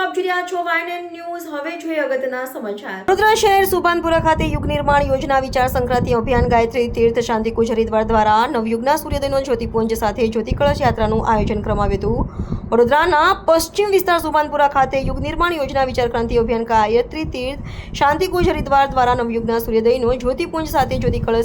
આપ સંક્રાંતિ અભિયાન ગાયત્રી તીર્થ શાંતિકુંજ હરિદ્વાર દ્વારા નવયુગના સૂર્યોદયનો જ્યોતિપુંજ સાથે જ્યોતિ કળશ યાત્રાનું આયોજન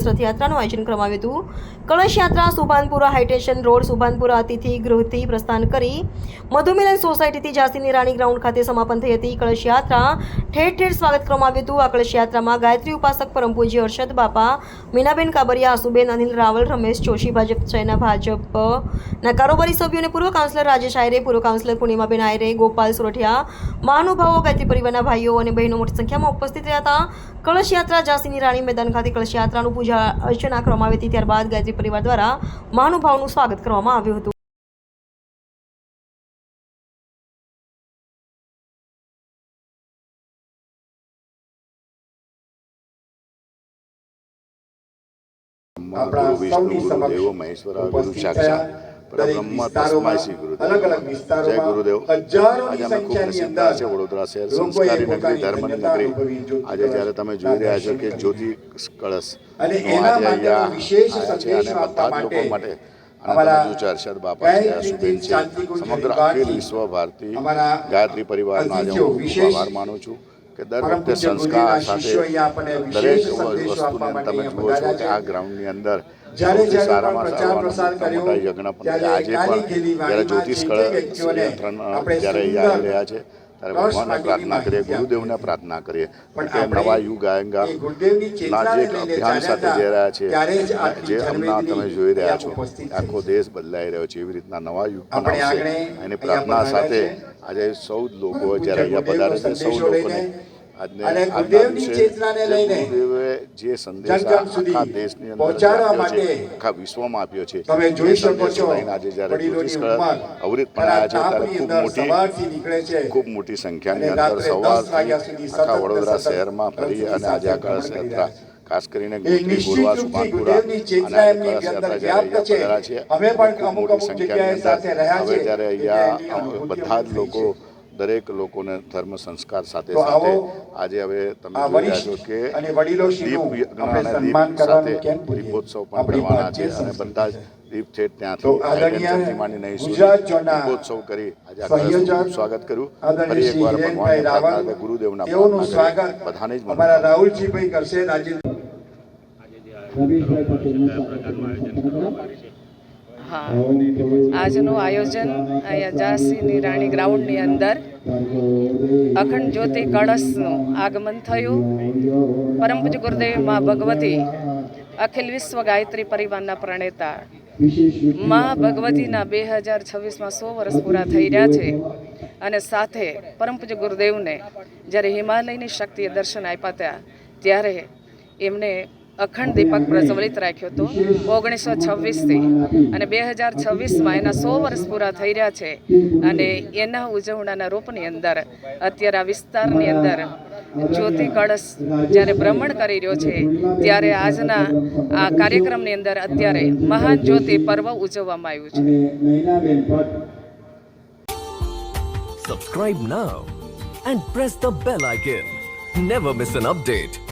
રથયાત્રાનું આયોજન કરવામાં હતું. કળશ યાત્રા સુભાનપુરા હાઈટેશન રોડ સુભાનપુરા અતિથિ ગૃહથી પ્રસ્થાન કરી મધુમિલન સોસાયટીથી ઝાંસીની રાણી ગ્રાઉન્ડ ખાતે સમાપન થઈ હતી. કળશ યાત્રા ઠેર ઠેર સ્વાગત કરવામાં આવ્યું હતું. આ કળશ યાત્રામાં ગાયત્રી ઉપાસક પરમ પૂજ્ય હર્ષદ બાપા, મીનાબેન કાબરિયા, આસુબેન, અનિલ રાવલ, રમેશ જોશી, ભાજપ શહેરના ભાજપના કારોબારી સભ્યો અને પૂર્વ કાઉન્સિલર રાજેશ આયરે, પૂર્વ કાઉન્સિલર પૂર્ણિમાબેન આયરે, ગોપાલ સોરઠિયા, મહાનુભાવો, ગાયત્રી પરિવારના ભાઈઓ અને બહેનો મોટી સંખ્યામાં ઉપસ્થિત રહ્યા હતા. કળશ યાત્રા ઝાંસીની રાણી મેદાન ખાતે કળશ યાત્રાનું પૂજા અર્ચના કરવામાં આવી હતી. ત્યારબાદ ગાયત્રી પરિવાર દ્વારા મહાનુભાવનું સ્વાગત કરવામાં આવ્યું હતું. પોતાની સૌની સમક્ષ આજે જયારે તમે જોઈ રહ્યા છો કે જ્યોતિ કળશ માટે હર્ષદ બાપા છે. સમગ્ર અખિલ વિશ્વ ભારતી ગાયત્રી પરિવારનો આજે હું આભાર માનું છું. કે દર પરમ વખતે સંસ્કાર સાથે દરેક વસ્તુને તમે જુઓ છો કે. આ ગ્રાઉન્ડની અંદર જ્યારે સૌથી જ્યારે સારામાં પ્રસાર મોટા કર્યો, યજ્ઞ પણ ત્યારે આજે પણ જ્યારે જ્યોતિષ કળ યંત્રણ જ્યારે આવી રહ્યા છે ત્યારે ભગવાનને પ્રાર્થના કરીએ ગુરુદેવને પ્રાર્થના કરીએ પણ કે નવા યુગ આયંગા ના જે અભિયાન સાથે જઈ રહ્યા છે જ હમણાં તમે જોઈ રહ્યા છો આખો દેશ બદલાઈ રહ્યો છે એવી રીતના નવા યુગ એની પ્રાર્થના સાથે આજે સૌ લોકો જ્યારે અહીંયા પધારે છે સૌ લોકોને અને ગુરુદેવની ચેતનાને લઈને જે સંદેશ જન જન સુધી આખા દેશની અંદર પહોંચાડવા માટે આખા વિશ્વમાં આપ્યો છે તમે જોઈ શકો છો આજે જ્યારે વડીલોની જ્યોતિષ કળ ઉંમર અવરિત પણ આવ્યા છે ત્યારે ખૂબ મોટી નીકળે છે ખૂબ મોટી સંખ્યાની અંદર સવારથી આખા વડોદરા શહેરમાં ફરી અને આજે આ કળશ યાત્રા ખાસ કરીને ગોત્રી ગોરવા સુભાનપુરા અને કળશ યાત્રા જ્યારે અહીંયા છે. છે અમે પણ ખૂબ અમુક મોટી અમુક સંખ્યાની અંદર હવે છે. જ્યારે અહીંયા બધા જ લોકો. દરેક લોકોને ધર્મ સંસ્કાર સાથે સાથે આજે હવે તમે જોઈ રહ્યા છો કે અને દીપ સાથે દીપોત્સવ પણ કરવાના છે અને બધા જ દીપ છે તો ત્યાંથી સુધી દીપોત્સવ કરી આજે સ્વાગત કર્યું ફરી એકવાર કે ગુરુદેવના બધાને જ અમારા રાહુલજીભાઈ કરશે રાજેન્દ્ર રવીશભાઈ પટેલનું હા. આજનું આયોજન અહીંયા ઝાંસીની રાણી ગ્રાઉન્ડની અંદર અખંડ જ્યોતિ કળશનું આગમન થયું. પરમ પૂજ્ય ગુરુદેવ મા ભગવતી અખિલ વિશ્વ ગાયત્રી પરિવારના પ્રણેતા મા ભગવતીના બે હજાર છવ્વીસમાં સો વર્ષ પૂરા થઈ રહ્યા છે. અને સાથે પરમ પૂજ્ય ગુરુદેવને જ્યારે હિમાલયની શક્તિએ દર્શન આપ્યા હતા ત્યારે એમને અખંડ દીપક પ્રજ્વલિત રાખ્યો હતો ઓગણીસો છવ્વીસથી અને બે હજાર છવ્વીસમાં એના સો વર્ષ પૂરા થઈ રહ્યા છે અને એના ઉજવણાના રૂપની અંદર, અત્યારે આ વિસ્તારની અંદર જ્યોતિ કળશ જ્યારે ભ્રમણ કરી રહ્યો છે, ત્યારે આજના આ કાર્યક્રમની અંદર અત્યારે મહાન જ્યોતિ પર્વ ઉજવવામાં આવ્યું છે Subscribe now and press the bell icon. Never miss an update.